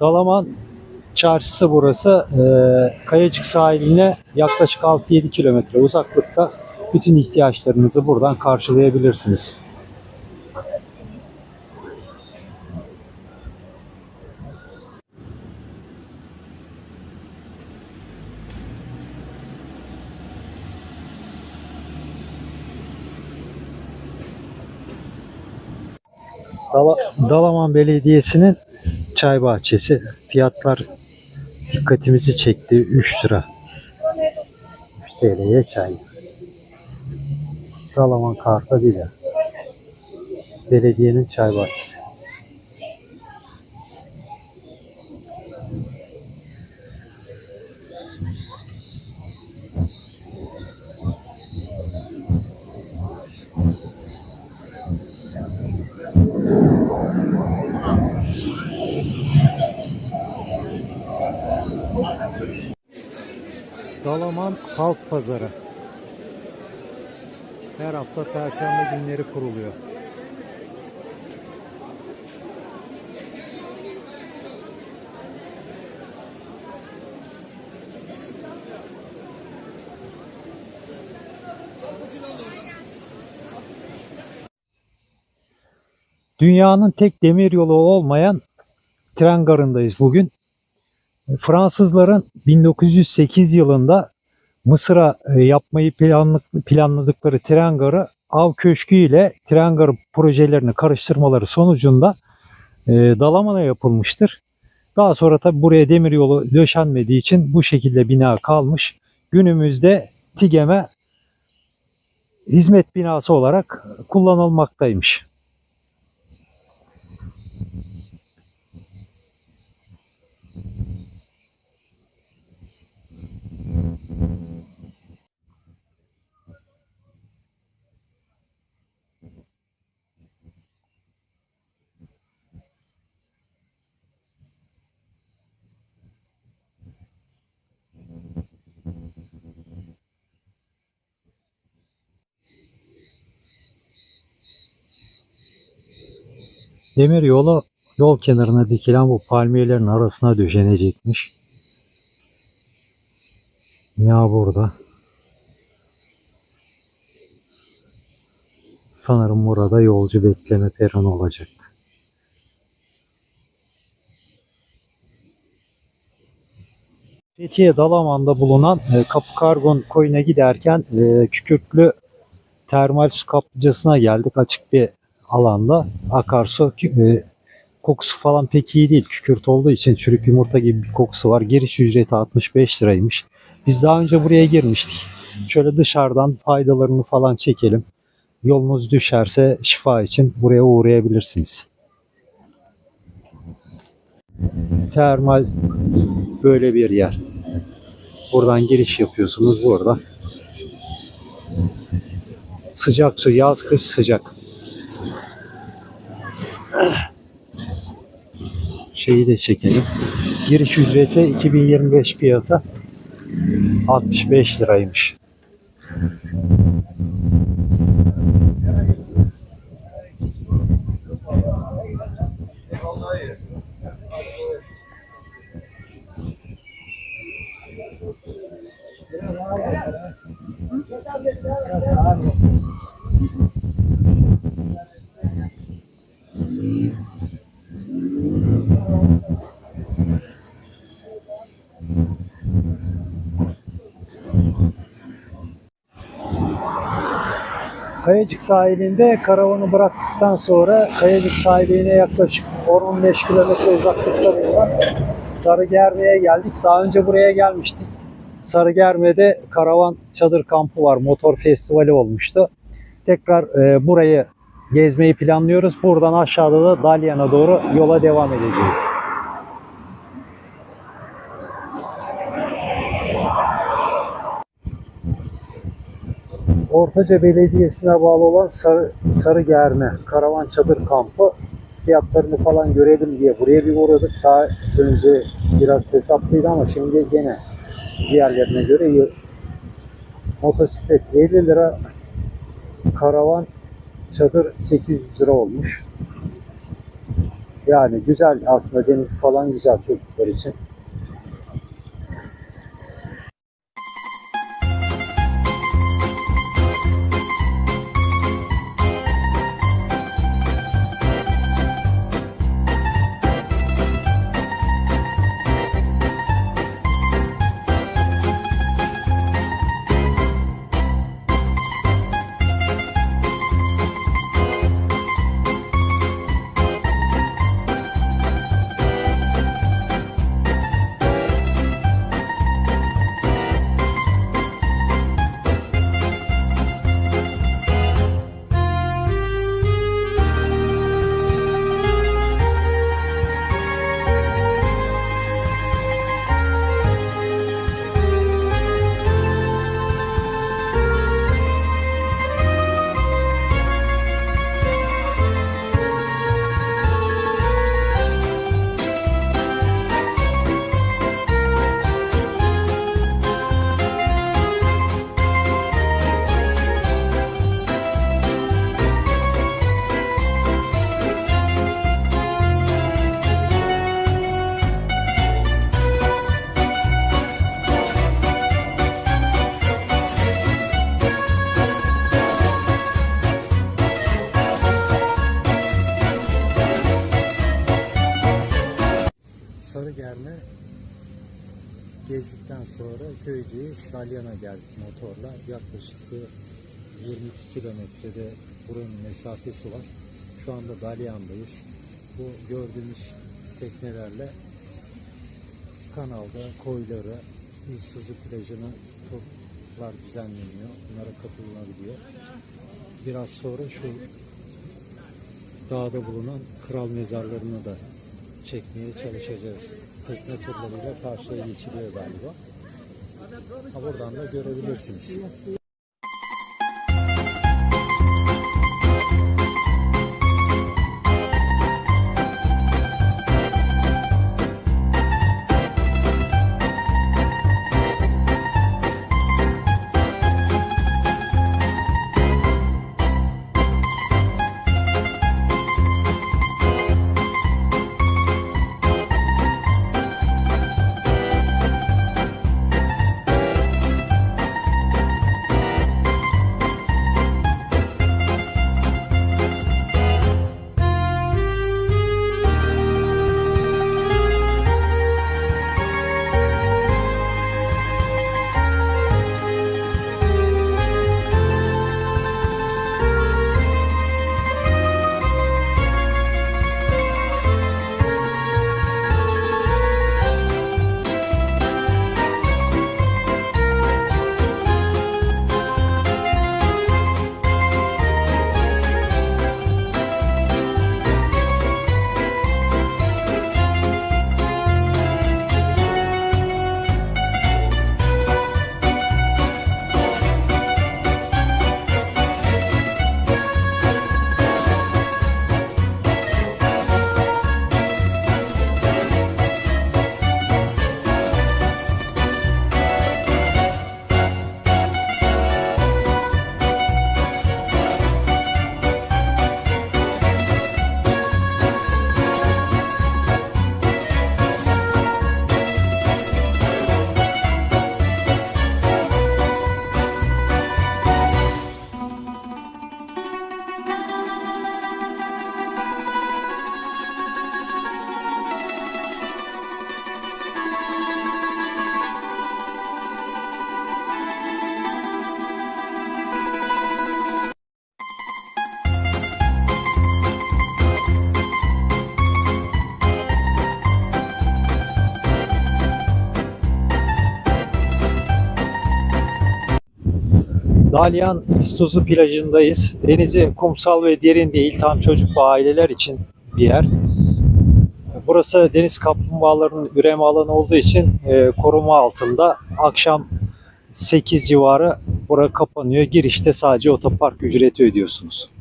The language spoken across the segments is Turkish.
Dalaman çarşısı burası. Ee, Kayacık sahiline yaklaşık 6-7 kilometre uzaklıkta bütün ihtiyaçlarınızı buradan karşılayabilirsiniz. Dala- Dalaman Belediyesi'nin çay bahçesi. Fiyatlar dikkatimizi çekti. 3 lira. 3 TL'ye çay. Dalaman Karta ya. Belediyenin çay bahçesi. Dalaman Halk Pazarı. Her hafta Perşembe günleri kuruluyor. Dünyanın tek demir yolu olmayan tren garındayız bugün. Fransızların 1908 yılında Mısır'a e, yapmayı planladıkları tren garı Av Köşkü ile tren projelerini karıştırmaları sonucunda e, Dalaman'a yapılmıştır. Daha sonra tabi buraya demir yolu döşenmediği için bu şekilde bina kalmış. Günümüzde TİGEM'e hizmet binası olarak kullanılmaktaymış. Demir yolu yol kenarına dikilen bu palmiyelerin arasına döşenecekmiş. Ya burada. Sanırım burada yolcu bekleme peronu olacak. Fethiye Dalaman'da bulunan e, Kapı Kargon koyuna giderken e, Kükürtlü termal su kaplıcasına geldik. Açık bir alanda akarsu e, kokusu falan pek iyi değil. Kükürt olduğu için çürük yumurta gibi bir kokusu var. Giriş ücreti 65 liraymış. Biz daha önce buraya girmiştik. Şöyle dışarıdan faydalarını falan çekelim. Yolunuz düşerse şifa için buraya uğrayabilirsiniz. Termal böyle bir yer. Buradan giriş yapıyorsunuz burada. Sıcak su, yaz kış sıcak. Şeyi de çekelim. Giriş ücreti 2025 fiyatı 65 liraymış. Kayacık sahilinde karavanı bıraktıktan sonra Kayacık sahiline yaklaşık 10-15 kilometre uzaklıkta bulunan Sarıgerme'ye geldik. Daha önce buraya gelmiştik. Sarıgerme'de karavan çadır kampı var. Motor festivali olmuştu. Tekrar e, burayı gezmeyi planlıyoruz. Buradan aşağıda da Dalyan'a doğru yola devam edeceğiz. Ortaca Belediyesi'ne bağlı olan Sarı, Sarıgerme Karavan Çadır Kampı fiyatlarını falan görelim diye buraya bir uğradık. Daha önce biraz hesaplıydı ama şimdi gene diğerlerine göre iyi. Motosiklet 50 lira, karavan çadır 800 lira olmuş. Yani güzel aslında deniz falan güzel çocuklar için. Sonra Köyceğiz, Dalyan'a geldik motorla. Yaklaşık bir 22 kilometrede buranın mesafesi var. Şu anda Dalyan'dayız. Bu gördüğümüz teknelerle kanalda koyları, İztuzu plajına turlar düzenleniyor. Bunlara katılınabiliyor. Biraz sonra şu dağda bulunan kral mezarlarını da çekmeye çalışacağız. Tekne turlarıyla karşıya geçiliyor galiba. Ha, buradan da görebilirsiniz. Dalyan İstozu plajındayız. Denizi kumsal ve derin değil. Tam çocuk ve aileler için bir yer. Burası deniz kaplumbağalarının üreme alanı olduğu için e, koruma altında. Akşam 8 civarı bura kapanıyor. Girişte sadece otopark ücreti ödüyorsunuz.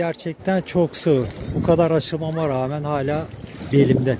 Gerçekten çok sığ. Bu kadar aşılmama rağmen hala belimde.